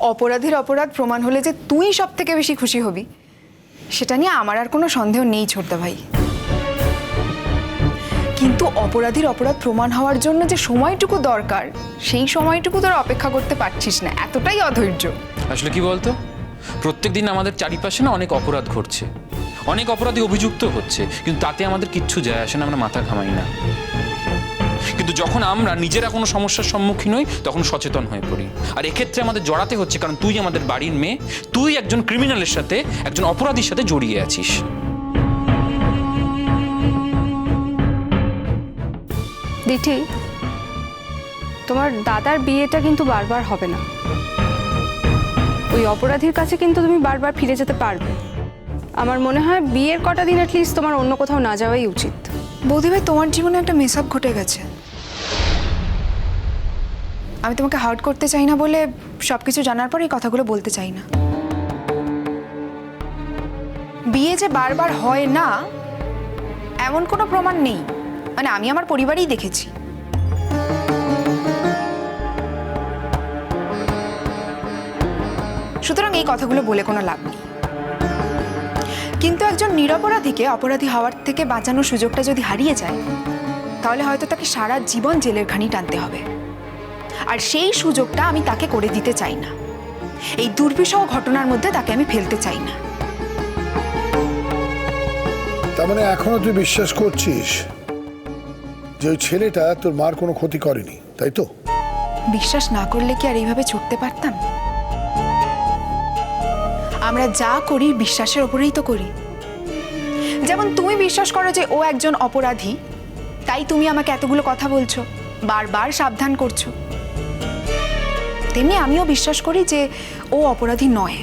অপরাধীর অপরাধ প্রমাণ হলে যে তুই সব থেকে বেশি খুশি হবি, সেটা নিয়ে আমার আর কোনো সন্দেহ নেই ছোটদা ভাই। কিন্তু অপরাধীর অপরাধ প্রমাণ হওয়ার জন্য যে সময়টুকু দরকার, সেই সময়টুকু তোর অপেক্ষা করতে পারছিস না। এতটাই অধৈর্য। আসলে কি বলতো? প্রত্যেকদিন আমাদের চারিপাশে না অনেক অপরাধ ঘটছে। অনেক অপরাধী অভিযুক্ত হচ্ছে, কিন্তু তাতে আমাদের কিচ্ছু যায় আসে না, আমরা মাথা ঘামাই না। কিন্তু যখন আমরা নিজেরা কোনো সমস্যার সম্মুখীন হই তখন সচেতন হয়ে পড়ি। আর এক্ষেত্রে আমাদের জড়াতে হচ্ছে কারণ তুই আমাদের বাড়ির মেয়ে তুই একজন ক্রিমিনালের সাথে একজন অপরাধীর সাথে জড়িয়ে আছিস। দিঠি তোমার দাদার বিয়েটা কিন্তু বারবার হবে না। ওই অপরাধীর কাছে কিন্তু তুমি বারবার ফিরে যেতে পারবে। আমার মনে হয় বিয়ের কটা দিন অ্যাটলিস্ট তোমার অন্য কোথাও না যাওয়াই উচিত। বৌদি ভাই তোমার জীবনে একটা মেসআপ ঘটে গেছে। আমি তোমাকে হার্ট করতে চাই না বলে সব কিছু জানার পর এই কথাগুলো বলতে চাই না। বিয়ে যে বারবার হয় না, এমন কোনো প্রমাণ নেই। মানে আমি আমার পরিবারেই দেখেছি। সুতরাং এই কথাগুলো বলে কোনো লাভ নেই। কিন্তু একজন নিরপরাধীকে অপরাধী হওয়ার থেকে বাঁচানোর সুযোগটা যদি হারিয়ে যায়, তাহলে হয়তো তাকে সারা জীবন জেলের ঘানি টানতে হবে। আর সেই সুযোগটা আমি তাকে করে দিতে চাই না। এই দুর্বিষহ ঘটনার মধ্যে তাকে আমি ফেলতে চাই না। তার মানে এখনও তুই বিশ্বাস করছিস যে ওই ছেলেটা তোর মার কোনো ক্ষতি করেনি তাই তো? বিশ্বাস না করলে কি আর এইভাবে ছুটতে পারতাম? আমরা যা করি বিশ্বাসের ওপরেই তো করি। যেমন তুমি বিশ্বাস করো যে ও একজন অপরাধী তাই তুমি আমাকে এতগুলো কথা বলছো বারবার সাবধান করছ। তেমনি আমিও বিশ্বাস করি যে ও অপরাধী নয়।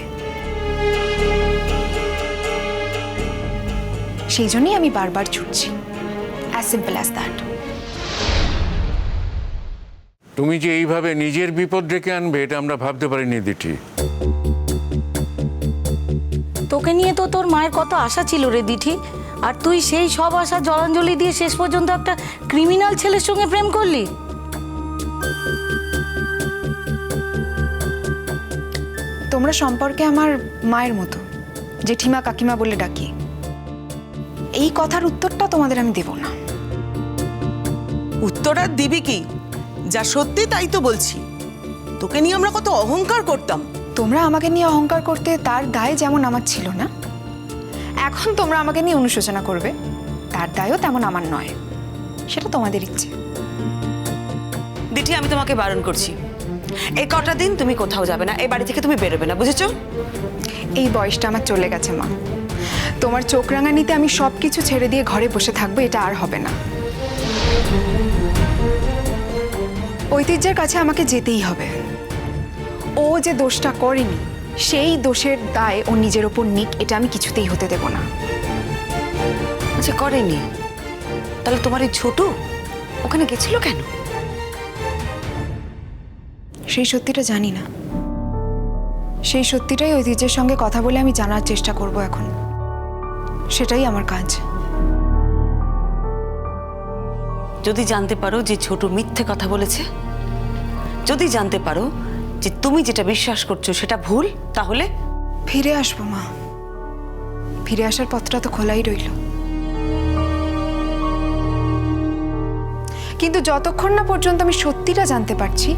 সেই জন্যই আমি বারবার ছুটছি। অ্যাজ সিম্পল অ্যাজ দ্যাট তুমি যে এইভাবে নিজের বিপদ ডেকে আনবে এটা আমরা ভাবতে পারিনি দিঠি। তোকে নিয়ে তো তোর মায়ের কত আশা ছিল রে দিঠি। আর তুই সেই সব আশা জলাঞ্জলি দিয়ে শেষ পর্যন্ত একটা ক্রিমিনাল ছেলের সঙ্গে প্রেম করলি? তোমরা সম্পর্কে আমার মায়ের মতো জেঠিমা কাকিমা বলে ডাকি। এই কথার উত্তরটা তোমাদের আমি দেব না। উত্তর আর দিবি কি? যা সত্যি তাই তো বলছি। তোকে নিয়ে আমরা কত অহংকার করতাম। তোমরা আমাকে নিয়ে অহংকার করতে তার দায় যেমন আমার ছিল না এখন তোমরা আমাকে নিয়ে অনুশোচনা করবে তার দায়ও তেমন আমার নয়। সেটা তোমাদের ইচ্ছে। দিঠি আমি তোমাকে বারণ করছি। এই কটা দিন তুমি কোথাও যাবে না এই বাড়ি থেকে তুমি বেরোবে না বুঝেছ? এই বয়সটা আমার চলে গেছে মা। তোমার চোখ রাঙানিতে আমি সব কিছু ছেড়ে দিয়ে ঘরে বসে থাকব এটা আর হবে না। ঐতিহ্যের কাছে আমাকে যেতেই হবে। ও যে দোষটা করেনি সেই দোষের দায় ও নিজের ওপর নিক এটা আমি কিছুতেই হতে দেব না। আচ্ছা করেনি? তাহলে তোমার এই ছোট ওখানে গেছিল কেন? সেই সত্যিটা জানি না। সেই সত্যিটাই ঐতিহ্যের সঙ্গে কথা বলে আমি জানার চেষ্টা করব এখন। সেটাই আমার কাজ। যদি জানতে পারো যে ছোট মিথ্যে কথা বলেছে যদি জানতে পারো যে তুমি যেটা বিশ্বাস করছ সেটা ভুল তাহলে? ফিরে আসব মা। ফিরে আসার পথটা তো খোলাই রইল। কিন্তু যতক্ষণ না পর্যন্ত আমি সত্যিটা জানতে পারছি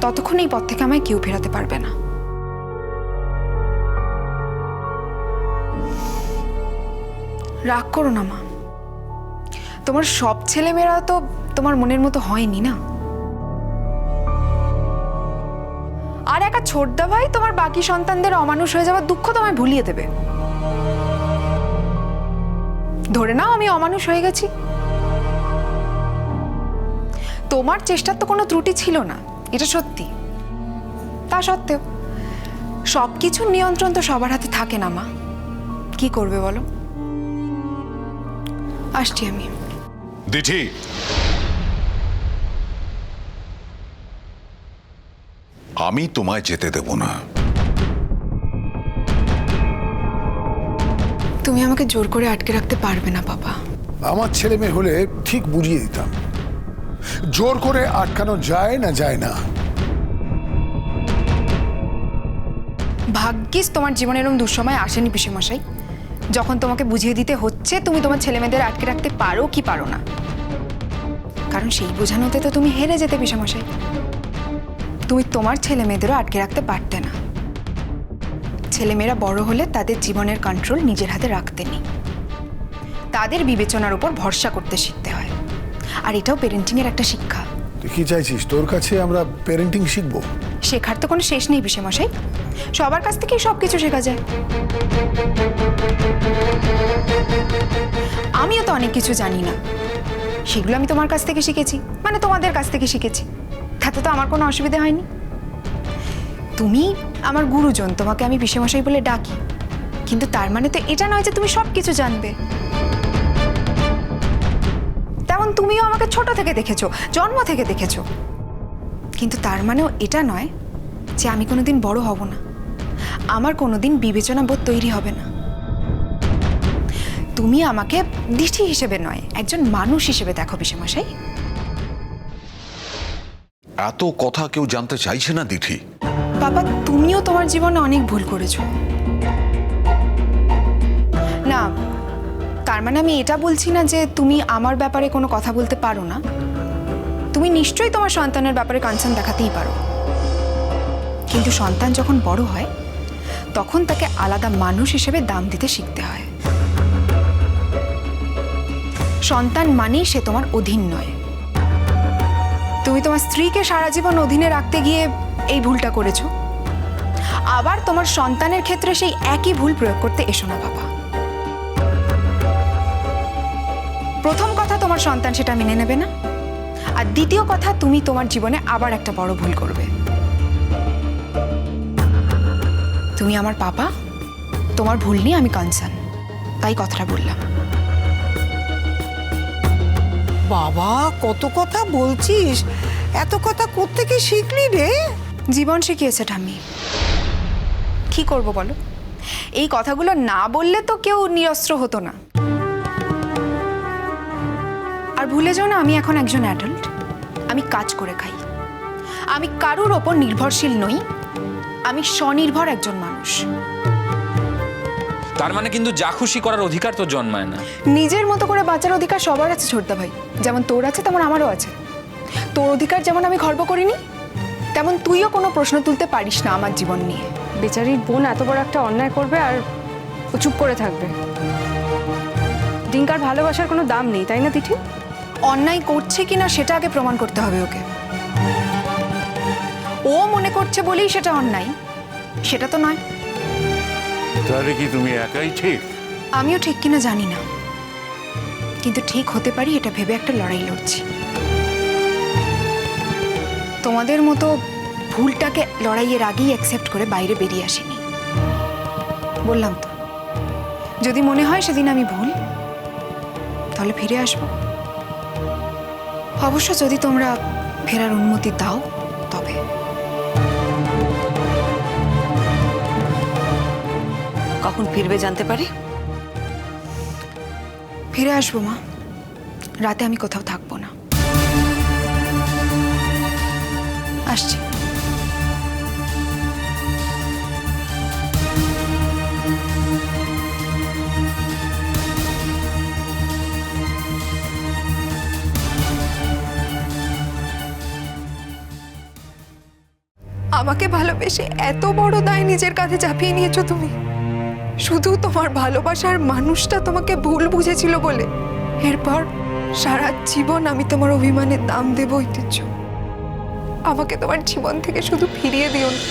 ততক্ষণ এই পথ থেকে আমায় কেউ ফেরাতে পারবে না। রাগ করো না, মা। তোমার সব ছেলেমেয়েরা তো তোমার মনের মতো হয়নি না? আর একা ছোটদা ভাই তোমার বাকি সন্তানদের অমানুষ হয়ে যাওয়ার দুঃখ তোমায় ভুলিয়ে দেবে। ধরে নাও আমি অমানুষ হয়ে গেছি। তোমার চেষ্টার তো কোনো ত্রুটি ছিল না। এটা সত্যি। তা সত্ত্বেও সব কিছুর নিয়ন্ত্রণ তো সবার হাতে থাকে না মা। কি করবে বলো? আসছি আমি। দিঠি। আমি তোমায় যেতে দেব না। তুমি আমাকে জোর করে আটকে রাখতে পারবে না বাবা। আমার ছেলে মেয়ে হলে ঠিক বুঝিয়ে দিতাম। জোর করে আটকানো যায় না যায় না। ভাগ্যিস তোমার জীবনে এরকম দুঃসময় আসেনি পিসেমশাই। যখন তোমাকে বুঝিয়ে দিতে হচ্ছে, তুমি তোমার ছেলেমেয়েদের আটকে রাখতে পারো কি পারো না? কারণ সেই বোঝানোতে তো তুমি হেরে যেতে পিসেমশাই। তুমি তোমার ছেলে মেয়েদেরও আটকে রাখতে পারতে না। ছেলেমেয়েরা বড় হলে তাদের জীবনের কন্ট্রোল নিজের হাতে রাখতে নেই। তাদের বিবেচনার উপর ভরসা করতে শিখতে হয়। আর এটাও পেরেন্টিংয়ের একটা শিক্ষা। তুই কি চাইছিস? তোর কাছে আমরা প্যারেন্টিং শিখব? শেখার তো কোনো শেষ নেই মশাই সবার কাছ থেকেই সব কিছু শেখা যায়। আমিও তো অনেক কিছু জানি না। সেগুলো আমি তোমার কাছ থেকে শিখেছি মানে তোমাদের কাছ থেকে শিখেছি। তাতে তো আমার কোনো অসুবিধা হয়নি। তুমি আমার গুরুজন তোমাকে আমি পিসেমশাই বলে ডাকি। কিন্তু তার মানে তো এটা নয় যে তুমি সব কিছু জানবে। তেমন তুমিও আমাকে ছোট থেকে দেখেছ জন্ম থেকে দেখেছ। কিন্তু তার মানেও এটা নয় যে আমি কোনোদিন বড় হব না। আমার কোনোদিন বিবেচনা বোধ তৈরি হবে না। তুমি আমাকে দিঠি হিসেবে নয় একজন মানুষ হিসেবে দেখো পিসেমশাই এত কথা কেউ জানতে চাইছে না দিঠি। বাবা তুমিও তোমার জীবনে অনেক ভুল করেছ। না তার মানে আমি এটা বলছি না যে তুমি আমার ব্যাপারে কোনো কথা বলতে পারো না। তুমি নিশ্চয়ই তোমার সন্তানের ব্যাপারে কনসার্ন দেখাতেই পারো। কিন্তু সন্তান যখন বড় হয়, তখন তাকে আলাদা মানুষ হিসেবে দাম দিতে শিখতে হয়। সন্তান মানেই সে তোমার অধীন নয়। তুমি তোমার স্ত্রীকে সারা জীবন অধীনে রাখতে গিয়ে এই ভুলটা করেছ। আবার তোমার সন্তানের ক্ষেত্রে সেই একই ভুল প্রয়োগ করতে এসো না, বাবা। প্রথম কথা তোমার সন্তান সেটা মেনে নেবে না। আর দ্বিতীয় কথা তুমি তোমার জীবনে আবার একটা বড় ভুল করবে। তুমি আমার পাপা তোমার ভুল নিয়ে আমি কনসার্ন তাই কথাটা বললাম। বাবা কত কথা বলছিস? এত কথা কোত্থেকে শিখলি রে? জীবন শিখিয়েছে ঠাম্মি। কি করব বলো? এই কথাগুলো না বললে তো কেউ নিরস্ত্র হতো না। আর ভুলে যাও না আমি এখন একজন অ্যাডাল্ট আমি কাজ করে খাই। আমি কারুর ওপর নির্ভরশীল নই। আমি স্বনির্ভর একজন মানুষ। তার মানে কিন্তু যা খুশি করার অধিকার তো জন্মায় না। নিজের মতো করে বাঁচার অধিকার সবার আছে ছোটদা ভাই। যেমন তোর আছে তেমন আমারও আছে। তোর অধিকার যেমন আমি গর্ব করিনি তেমন তুইও কোনো প্রশ্ন তুলতে পারিস না আমার জীবন নিয়ে। বেচারির বোন এত বড় একটা অন্যায় করবে আর ও চুপ করে থাকবে। ডিঙ্কার ভালোবাসার কোনো দাম নেই তাই না তিথি? অন্যায় করছে কিনা সেটা আগে প্রমাণ করতে হবে ওকে। ও মনে করছে বলেই সেটা অন্যায় সেটা তো নয়। তাহলে কি তুমি একাই ঠিক? আমিও ঠিক কিনা জানি না। কিন্তু ঠিক হতে পারি এটা ভেবে একটা লড়াই লড়ছি। তোমাদের মতো ভুলটাকে লড়াইয়ের আগেই অ্যাকসেপ্ট করে বাইরে বেরিয়ে আসিনি। বললাম তো যদি মনে হয় সেদিন আমি ভুল তাহলে ফিরে আসব। অবশ্য যদি তোমরা ফেরার অনুমতি দাও তবে। কখন ফিরবে জানতে পারি? ফিরে আসব মা। রাতে আমি কোথাও থাকব না। আসছি। আমাকে ভালোবেসে এত বড় দায় নিজের কাঁধে চাপিয়ে নিয়েছো তুমি। শুধু তোমার ভালোবাসার মানুষটা তোমাকে ভুল বুঝেছিল বলে এরপর সারা জীবন আমি তোমার অভিমানের দাম দেব ঐতিহ্য। আমাকে তোমার জীবন থেকে শুধু ফিরিয়ে দিও না।